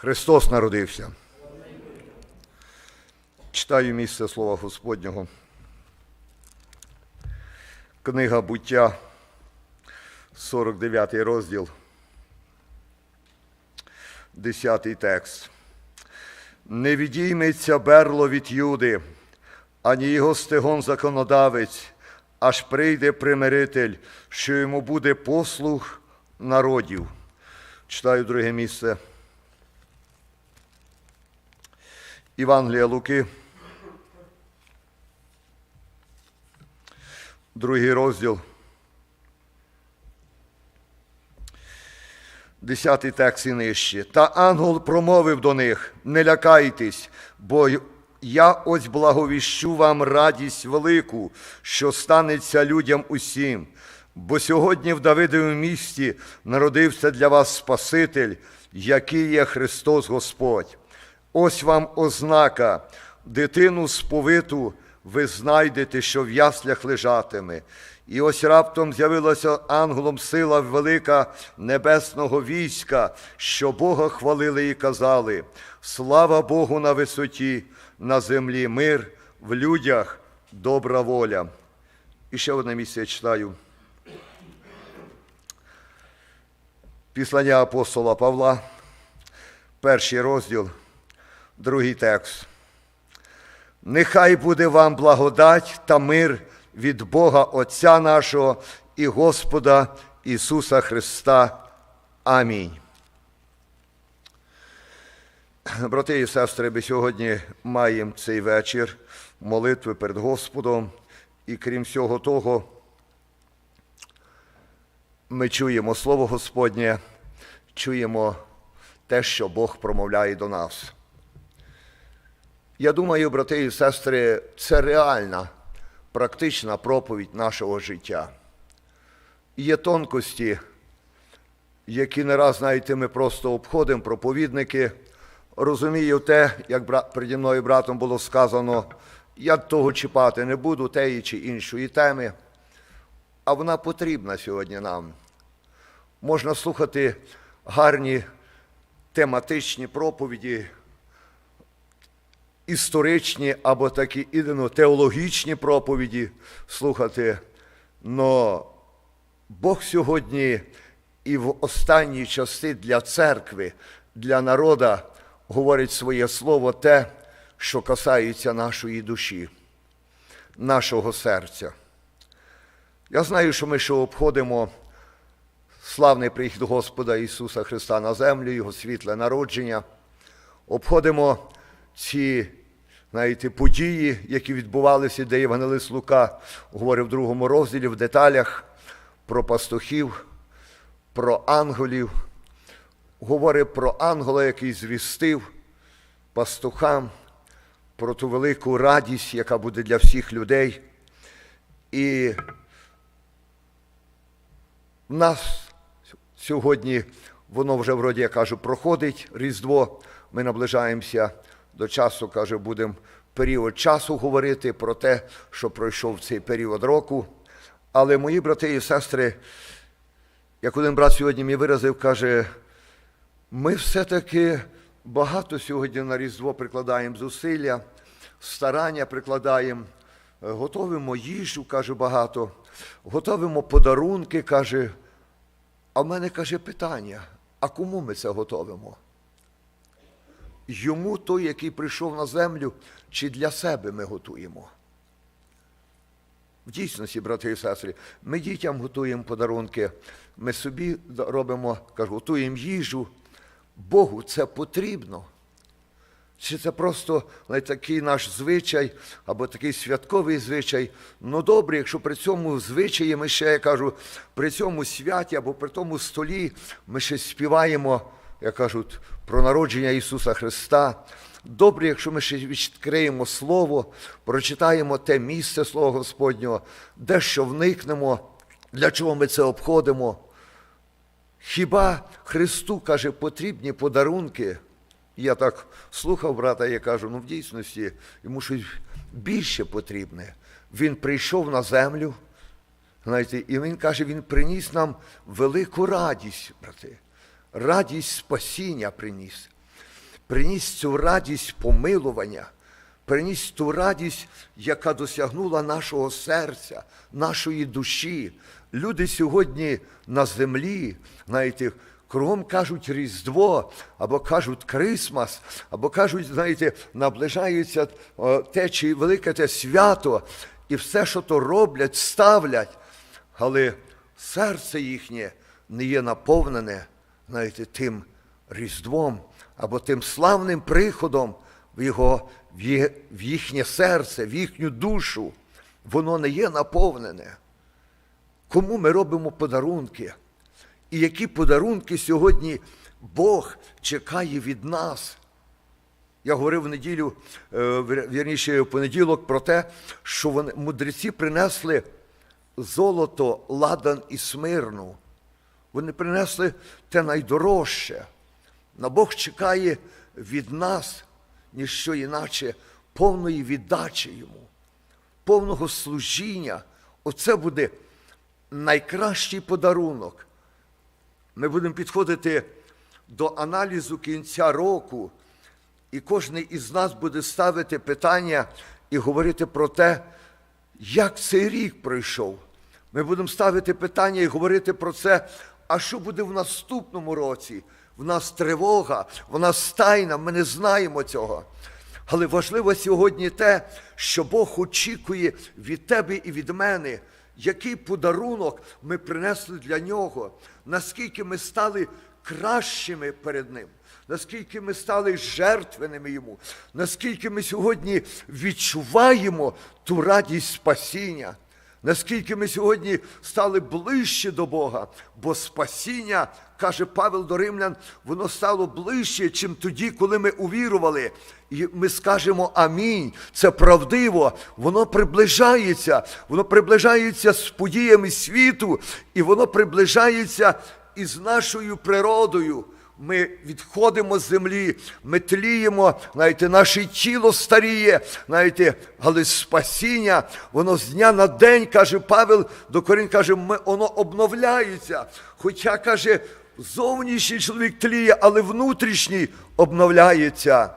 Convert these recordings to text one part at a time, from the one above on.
Христос народився. Читаю місце Слова Господнього. Книга буття, 49 розділ, 10 текст. Не відійметься берло від Юди, ані його стегон законодавець, аж прийде примиритель, що йому буде послуг народів. Читаю друге місце. Івангелія Луки. Другий розділ. Десятий текст і нижче. Та ангел промовив до них: не лякайтесь, бо я ось благовіщу вам радість велику, що станеться людям усім. Бо сьогодні в Давидовому місті народився для вас Спаситель, який є Христос Господь. Ось вам ознака, дитину сповиту ви знайдете, що в яслях лежатиме. І ось раптом з'явилася ангелом сила велика небесного війська, що Бога хвалили і казали: Слава Богу на висоті, на землі мир, в людях добра воля. І ще одне місце я читаю. Післання апостола Павла, перший розділ, другий текст. Нехай буде вам благодать та мир від Бога Отця нашого і Господа Ісуса Христа. Амінь. Брати і сестри, ми сьогодні маємо цей вечір молитви перед Господом, і крім всього того, ми чуємо Слово Господнє, чуємо те, що Бог промовляє до нас. Я думаю, брати і сестри, це реальна, практична проповідь нашого життя. Є тонкості, які не раз, знаєте, ми просто обходимо, проповідники. Розумію те, як переді мною братом було сказано, я того чіпати не буду, теї чи іншої теми, а вона потрібна сьогодні нам. Можна слухати гарні тематичні проповіді, історичні або такі ідено теологічні проповіді слухати. Но Бог сьогодні і в останні часи для церкви, для народа говорить своє слово те, що касається нашої душі, нашого серця. Я знаю, що ми ще обходимо славний прихід Господа Ісуса Христа на землю, Його світле народження, обходимо ці знаєте, події, які відбувалися, де Євангелист Лука говорив в другому розділі в деталях про пастухів, про ангелів, говорить про ангела, який звістив пастухам про ту велику радість, яка буде для всіх людей. І в нас сьогодні воно вже, вроді я кажу, проходить Різдво. Ми наближаємося до часу, каже, будемо період часу говорити про те, що пройшов цей період року. Але мої брати і сестри, як один брат сьогодні мені виразив, каже, ми все-таки багато сьогодні на Різдво прикладаємо зусилля, старання прикладаємо, готовимо їжу, каже, багато, готовимо подарунки, каже. А в мене каже питання: а кому ми це готовимо? Йому той, який прийшов на землю, чи для себе ми готуємо? В дійсності, брати і сестри, ми дітям готуємо подарунки, ми собі робимо, кажу, готуємо їжу. Богу це потрібно. Чи це просто такий наш звичай або такий святковий звичай? Ну добре, якщо при цьому звичаї ми ще я кажу, при цьому святі або при тому столі ми ще співаємо, як кажуть, про народження Ісуса Христа. Добре, якщо ми ще відкриємо Слово, прочитаємо те місце Слова Господнього, дещо вникнемо, для чого ми це обходимо. Хіба Христу, каже, потрібні подарунки? Я так слухав брата, я кажу, ну в дійсності йому щось більше потрібне. Він прийшов на землю, знаєте, і він каже, він приніс нам велику радість, брати. Радість спасіння приніс. приніс цю радість помилування, приніс ту радість, яка досягнула нашого серця, нашої душі. Люди сьогодні на землі, знаєте, кругом кажуть Різдво, або кажуть Крисмас, або кажуть, знаєте, наближається те чи велике те свято, і все, що то роблять, ставлять, але серце їхнє не є наповнене, знаєте, тим Різдвом або тим славним приходом в його в їхнє серце, в їхню душу. Воно не є наповнене. Кому ми робимо подарунки? І які подарунки сьогодні Бог чекає від нас? Я говорив в неділю, е, вірніше, в понеділок про те, що вони, мудреці принесли золото, ладан і смирну. Вони принесли те найдорожче. На Бог чекає від нас ніщо іначе повної віддачі йому, повного служіння. Оце буде найкращий подарунок. Ми будемо підходити до аналізу кінця року, і кожен із нас буде ставити питання і говорити про те, як цей рік пройшов. Ми будемо ставити питання і говорити про це, а що буде в наступному році? В нас тривога, в нас тайна, ми не знаємо цього. Але важливо сьогодні те, що Бог очікує від тебе і від мене, який подарунок ми принесли для нього, наскільки ми стали кращими перед Ним, наскільки ми стали жертвеними Йому, наскільки ми сьогодні відчуваємо ту радість спасіння. Наскільки ми сьогодні стали ближче до Бога, бо спасіння, каже Павел до римлян, воно стало ближче, чим тоді, коли ми увірували. І ми скажемо амінь. Це правдиво, воно приближається, воно приближається з подіями світу, і воно приближається із нашою природою. Ми відходимо з землі, ми тліємо, знаєте, наше тіло старіє, знаєте, але спасіння, воно з дня на день, каже Павел до Корін, каже, ми, воно обновляється. Хоча, каже, зовнішній чоловік тліє, але внутрішній обновляється.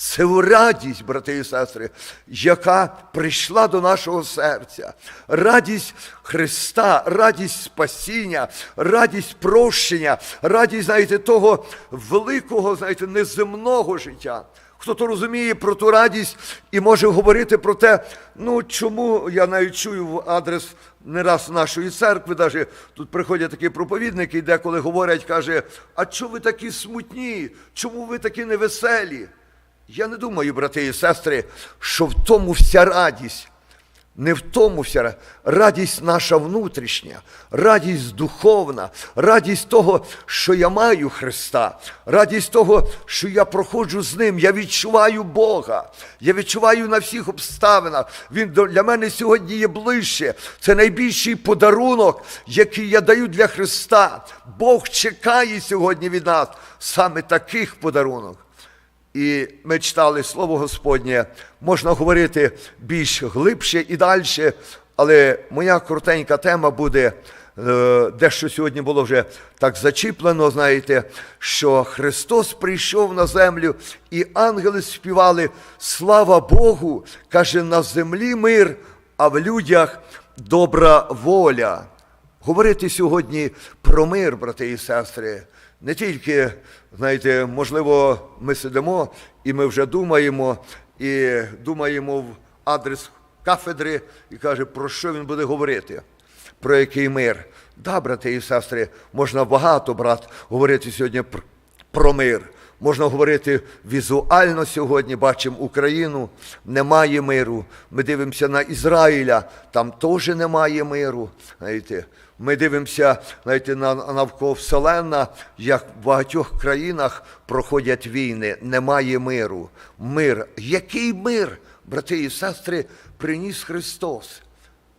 Це радість, брати і сестри, яка прийшла до нашого серця. Радість Христа, радість спасіння, радість прощення, радість, знаєте, того великого, знаєте, неземного життя. Хто то розуміє про ту радість і може говорити про те, ну чому я навіть чую в адрес не раз нашої церкви, навіть тут приходять такі проповідники, і деколи говорять, каже, а чому ви такі смутні? Чому ви такі невеселі? Я не думаю, брати і сестри, що в тому вся радість. Не в тому вся ра- радість наша внутрішня, радість духовна, радість того, що я маю Христа, радість того, що я проходжу з Ним, я відчуваю Бога, я відчуваю на всіх обставинах. Він для мене сьогодні є ближче. Це найбільший подарунок, який я даю для Христа. Бог чекає сьогодні від нас саме таких подарунок. І ми читали Слово Господнє, можна говорити більш глибше і далі, але моя коротенька тема буде, е, дещо сьогодні було вже так зачіплено, знаєте, що Христос прийшов на землю, і ангели співали Слава Богу! каже, на землі мир, а в людях добра воля. Говорити сьогодні про мир, брати і сестри, не тільки, знаєте, можливо, ми сидимо і ми вже думаємо, і думаємо в адрес кафедри і каже, про що він буде говорити, про який мир. Да, брати і сестри, можна багато, брат, говорити сьогодні про мир. Можна говорити візуально сьогодні, бачимо Україну, немає миру. Ми дивимося на Ізраїля, там теж немає миру. Знаєте. Ми дивимося знаєте, на навколо Вселенна, як в багатьох країнах проходять війни, немає миру. Мир. Який мир, брати і сестри, приніс Христос?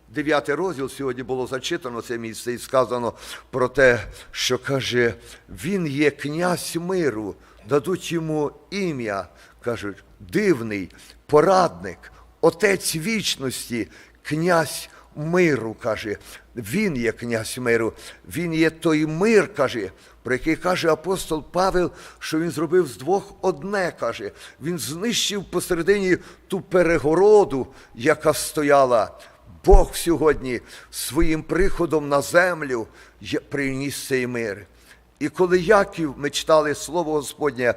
Дев'ятий розділ сьогодні було зачитано це місце і сказано про те, що каже, він є князь миру, дадуть йому ім'я, кажуть, дивний, порадник, отець вічності, князь миру, каже. Він є князь миру, він є той мир, каже, про який каже апостол Павел, що він зробив з двох одне, каже. Він знищив посередині ту перегороду, яка стояла. Бог сьогодні своїм приходом на землю приніс цей мир. І коли Яків, ми читали слово Господнє,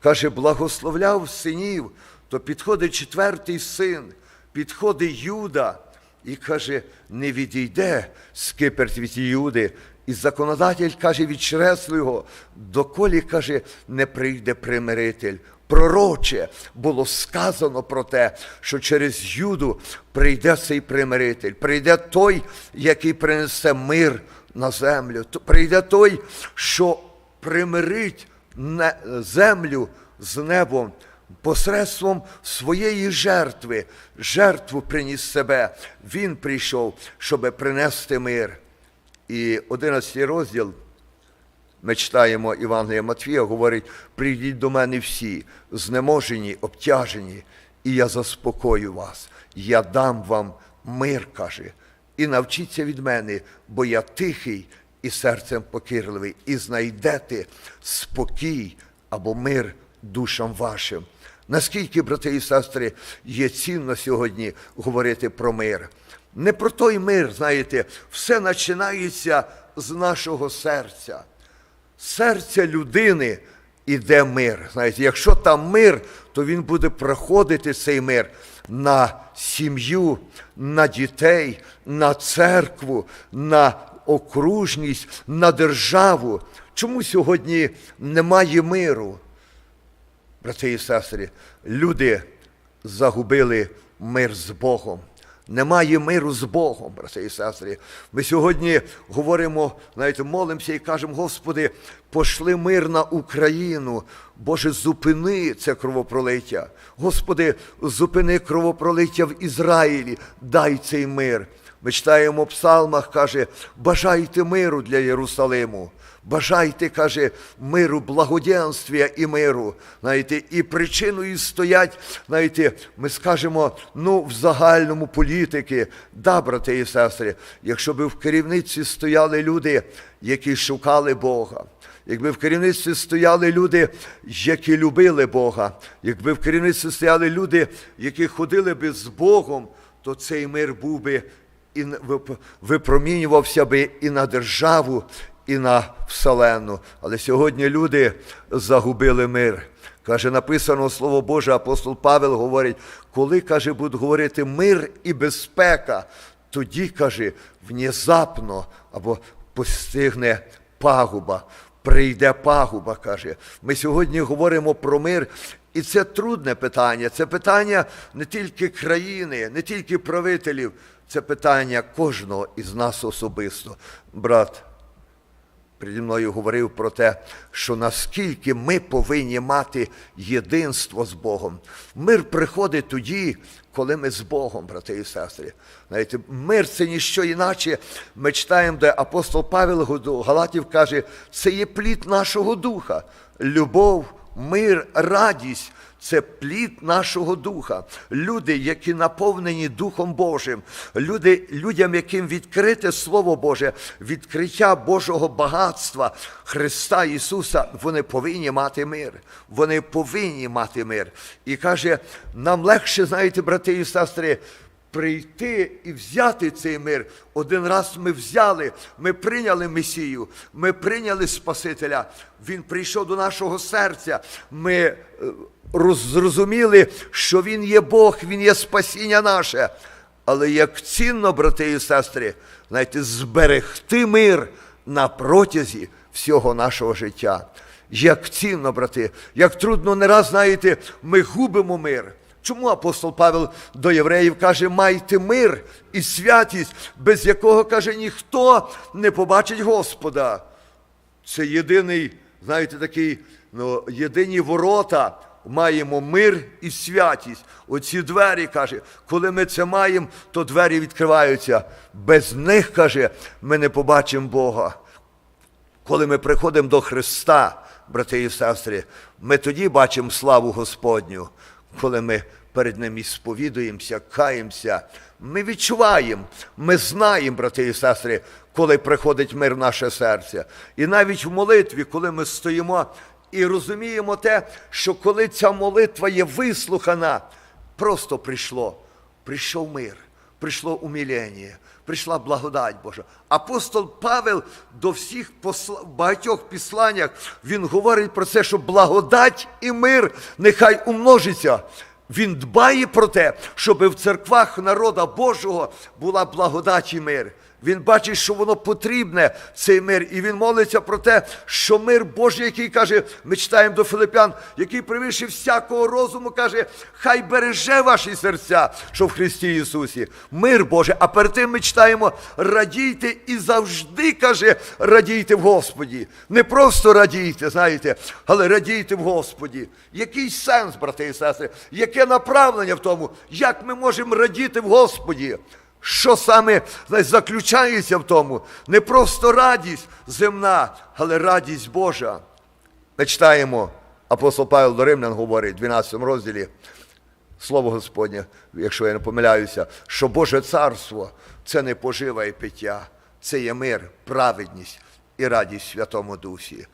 каже, благословляв синів, то підходить четвертий син, підходить Юда і каже, не відійде скиперть від Юди. І законодатель каже, відчреслив його, доколі каже, не прийде примиритель. Пророче було сказано про те, що через Юду прийде цей примиритель, прийде той, який принесе мир на землю. Прийде той, що примирить землю з небом посредством своєї жертви. Жертву приніс себе. Він прийшов, щоб принести мир. І 11 розділ ми читаємо Івангелія Матвія, говорить: прийдіть до мене всі, знеможені, обтяжені, і я заспокою вас. Я дам вам мир, каже, і навчіться від мене, бо я тихий і серцем покірливий, і знайдете спокій або мир душам вашим. Наскільки, брати і сестри, є цінно сьогодні говорити про мир? Не про той мир, знаєте, все починається з нашого серця серця людини іде мир. Знаєте, якщо там мир, то він буде проходити цей мир на сім'ю, на дітей, на церкву, на окружність, на державу. Чому сьогодні немає миру? Брати і сестри, люди загубили мир з Богом. Немає миру з Богом, брати і сестри. Ми сьогодні говоримо, знаєте, молимося і кажемо, Господи, пошли мир на Україну. Боже, зупини це кровопролиття. Господи, зупини кровопролиття в Ізраїлі, дай цей мир. Ми читаємо в псалмах, каже, бажайте миру для Єрусалиму. Бажайте, каже, миру, благоденствія і миру. Знаєте, і причиною стоять, знаєте, ми скажемо, ну, в загальному політики, да, брати і сестри, якщо б в керівниці стояли люди, які шукали Бога. Якби в керівництві стояли люди, які любили Бога, якби в керівництві стояли люди, які ходили би з Богом, то цей мир був би і випромінювався би і на державу, і на вселенну. Але сьогодні люди загубили мир. Каже, написано Слово Боже, апостол Павел говорить, коли, каже, будуть говорити мир і безпека, тоді, каже, внезапно або постигне пагуба, прийде пагуба, каже. Ми сьогодні говоримо про мир, і це трудне питання. Це питання не тільки країни, не тільки правителів, це питання кожного із нас особисто. Брат переді мною говорив про те, що наскільки ми повинні мати єдинство з Богом. Мир приходить тоді, коли ми з Богом, брати і сестри. Знаєте, мир це ніщо іначе. Ми читаємо, де апостол Павел Галатів каже, це є плід нашого духа, любов, мир, радість. Це плід нашого духа. Люди, які наповнені Духом Божим, люди, людям, яким відкрите Слово Боже, відкриття Божого багатства Христа Ісуса, вони повинні мати мир. Вони повинні мати мир. І каже, нам легше, знаєте, брати і сестри, прийти і взяти цей мир. Один раз ми взяли, ми прийняли Месію, ми прийняли Спасителя. Він прийшов до нашого серця. Ми е, зрозуміли, що Він є Бог, Він є спасіння наше. Але як цінно, брати і сестри, знаєте, зберегти мир на протязі всього нашого життя. Як цінно, брати, як трудно не раз, знаєте, ми губимо мир. Чому апостол Павел до євреїв каже, майте мир і святість, без якого, каже, ніхто не побачить Господа. Це єдиний, знаєте, такий, ну, єдині ворота. Маємо мир і святість. Оці двері, каже, коли ми це маємо, то двері відкриваються. Без них, каже, ми не побачимо Бога. Коли ми приходимо до Христа, брати і сестри, ми тоді бачимо славу Господню, коли ми перед Ним і сповідуємося, каємося. Ми відчуваємо, ми знаємо, брати і сестри, коли приходить мир в наше серце. І навіть в молитві, коли ми стоїмо і розуміємо те, що коли ця молитва є вислухана, просто прийшло, прийшов мир, прийшло умілення, прийшла благодать Божа. Апостол Павел до всіх посла... багатьох післаннях він говорить про це, що благодать і мир нехай умножиться. Він дбає про те, щоб в церквах народа Божого була благодать і мир. Він бачить, що воно потрібне, цей мир, і він молиться про те, що мир Божий, який каже, ми читаємо до Филипян, який привише всякого розуму, каже, хай береже ваші серця, що в Христі Ісусі. Мир Божий. А перед тим ми читаємо, радійте і завжди каже, радійте в Господі. Не просто радійте, знаєте, але радійте в Господі. Який сенс, брати і сестри, яке направлення в тому, як ми можемо радіти в Господі? Що саме знаєте, заключається в тому? Не просто радість земна, але радість Божа. Ми читаємо, апостол Павел до Римлян говорить в 12 розділі, Слово Господнє, якщо я не помиляюся, що Боже царство це не пожива і пиття, це є мир, праведність і радість Святому Дусі.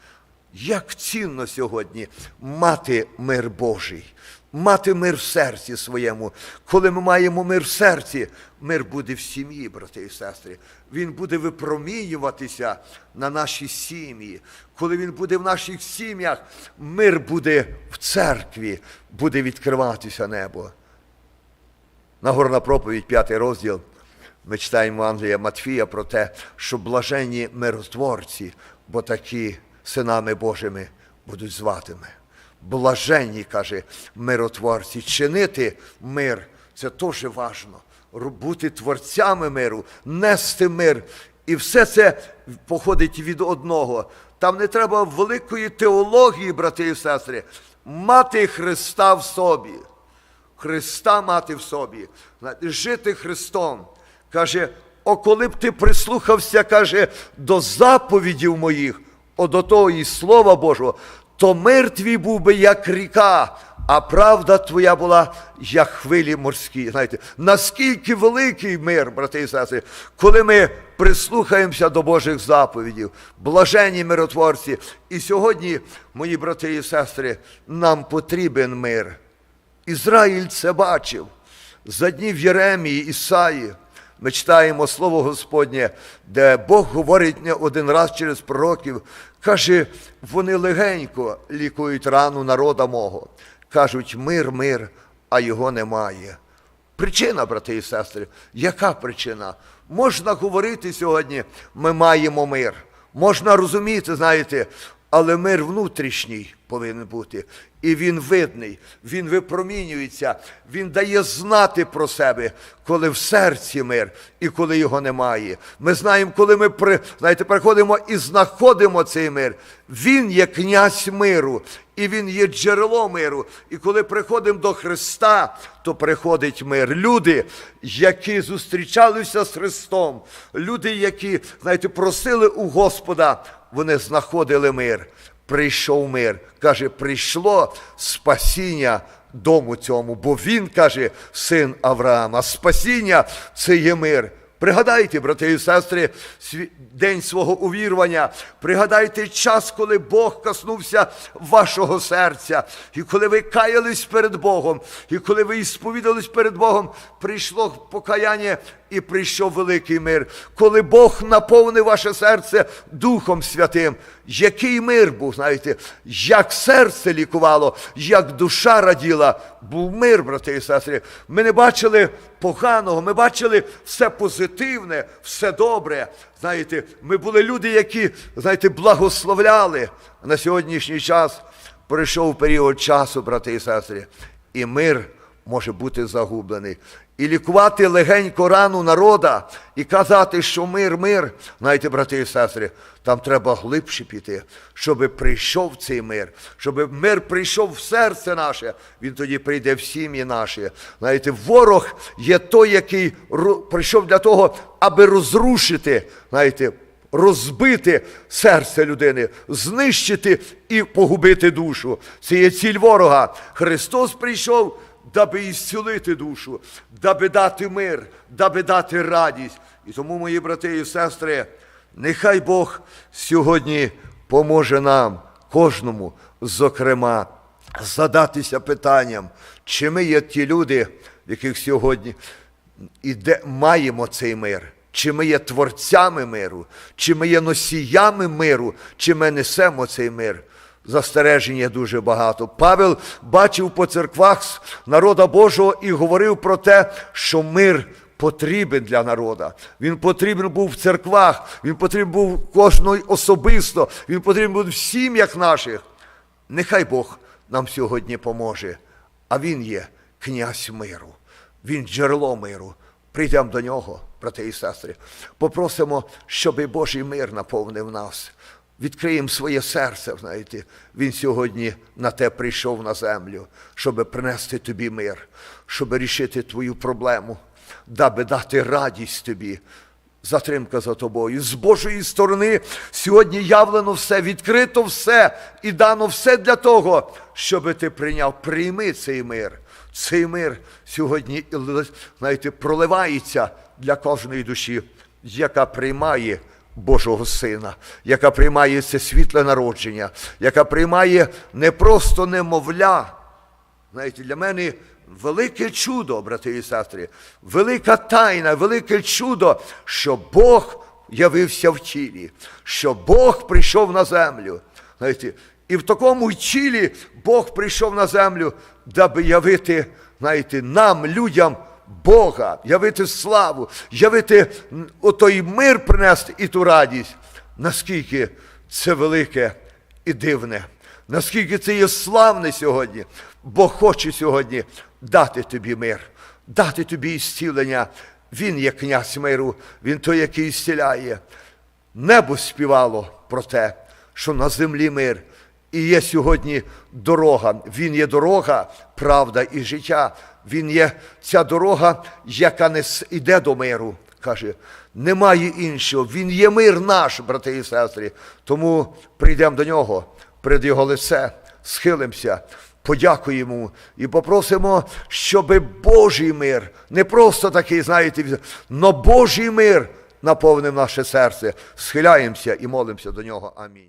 Як цінно сьогодні мати мир Божий, мати мир в серці своєму. Коли ми маємо мир в серці, мир буде в сім'ї, брати і сестри. Він буде випромінюватися на наші сім'ї. Коли він буде в наших сім'ях, мир буде в церкві, буде відкриватися небо. Нагорна проповідь, п'ятий розділ. Ми читаємо Англія Матфія про те, що блаженні миротворці, бо такі синами Божими будуть зватими. Блаженні, каже, миротворці, чинити мир це теж важно. Бути творцями миру, нести мир. І все це походить від одного. Там не треба великої теології, брати і сестри, мати Христа в собі. Христа мати в собі, жити Христом. Каже, о, коли б ти прислухався, каже, до заповідів моїх, о, до того і Слова Божого, то мир твій був би як ріка, а правда твоя була як хвилі морські. Знаєте, наскільки великий мир, брати і сестри, коли ми прислухаємося до Божих заповідів, блаженні миротворці. І сьогодні, мої брати і сестри, нам потрібен мир. Ізраїль це бачив. За днів Єремії, Ісаї ми читаємо Слово Господнє, де Бог говорить не один раз через пророків, каже, вони легенько лікують рану народа мого. Кажуть, мир, мир, а його немає. Причина, брати і сестри, яка причина? Можна говорити сьогодні, ми маємо мир. Можна розуміти, знаєте, але мир внутрішній повинен бути. І він видний, він випромінюється, він дає знати про себе, коли в серці мир і коли його немає. Ми знаємо, коли ми при, знаєте, приходимо і знаходимо цей мир. Він є князь миру, і він є джерело миру. І коли приходимо до Христа, то приходить мир. Люди, які зустрічалися з Христом, люди, які, знаєте, просили у Господа, вони знаходили мир. Прийшов мир. Каже, прийшло спасіння дому цьому, бо він каже, син Авраама. Спасіння це є мир. Пригадайте, брати і сестри, день свого увірвання. Пригадайте час, коли Бог коснувся вашого серця. І коли ви каялись перед Богом, і коли ви сповідались перед Богом, прийшло покаяння і прийшов великий мир. Коли Бог наповнив ваше серце Духом Святим, який мир був, знаєте, як серце лікувало, як душа раділа, був мир, брати і сестри. Ми не бачили поганого, ми бачили все позитивне, все добре. Знаєте, ми були люди, які, знаєте, благословляли. На сьогоднішній час прийшов період часу, брати і сестри, і мир може бути загублений. І лікувати легенько рану народа і казати, що мир, мир, знаєте, брати і сестри, там треба глибше піти, щоб прийшов цей мир, щоб мир прийшов в серце наше, він тоді прийде в сім'ї наші. Знаєте, ворог є той, який прийшов для того, аби розрушити, знаєте, розбити серце людини, знищити і погубити душу. Це є ціль ворога. Христос прийшов даби ісцілити душу, даби дати мир, даби дати радість. І тому, мої брати і сестри, нехай Бог сьогодні поможе нам, кожному, зокрема, задатися питанням, чи ми є ті люди, яких сьогодні і де маємо цей мир. Чи ми є творцями миру, чи ми є носіями миру, чи ми несемо цей мир. Застереження дуже багато. Павел бачив по церквах народа Божого і говорив про те, що мир потрібен для народа. Він потрібен був в церквах, він потрібен був кожної особисто, він потрібен був в сім'ях наших. Нехай Бог нам сьогодні поможе, а Він є князь миру, Він джерело миру. Прийдемо до нього, брати і сестри. Попросимо, щоб Божий мир наповнив нас. Відкриємо своє серце, знаєте. Він сьогодні на те прийшов на землю, щоб принести тобі мир, щоб рішити твою проблему, даби дати радість тобі. Затримка за тобою. З Божої сторони сьогодні явлено все, відкрито все і дано все для того, щоб ти прийняв. Прийми цей мир. Цей мир сьогодні, знаєте, проливається для кожної душі, яка приймає Божого Сина, яка приймає це світле народження, яка приймає не просто немовля. Знаєте, для мене велике чудо, брати і сестри, велика тайна, велике чудо, що Бог явився в тілі, що Бог прийшов на землю. Знаєте, і в такому тілі Бог прийшов на землю, даби явити, знаєте, нам, людям, Бога, явити славу, явити отой мир принести і ту радість. Наскільки це велике і дивне, наскільки це є славне сьогодні, Бог хоче сьогодні дати тобі мир, дати тобі ісцілення. Він є князь миру, він той, який ісціляє. Небо співало про те, що на землі мир. І є сьогодні дорога. Він є дорога, правда і життя. Він є ця дорога, яка не йде до миру. Каже, немає іншого. Він є мир наш, брати і сестри. Тому прийдемо до нього, перед його лице, схилимося, подякуємо і попросимо, щоб Божий мир, не просто такий, знаєте, но Божий мир наповнив наше серце. Схиляємося і молимося до нього. Амінь.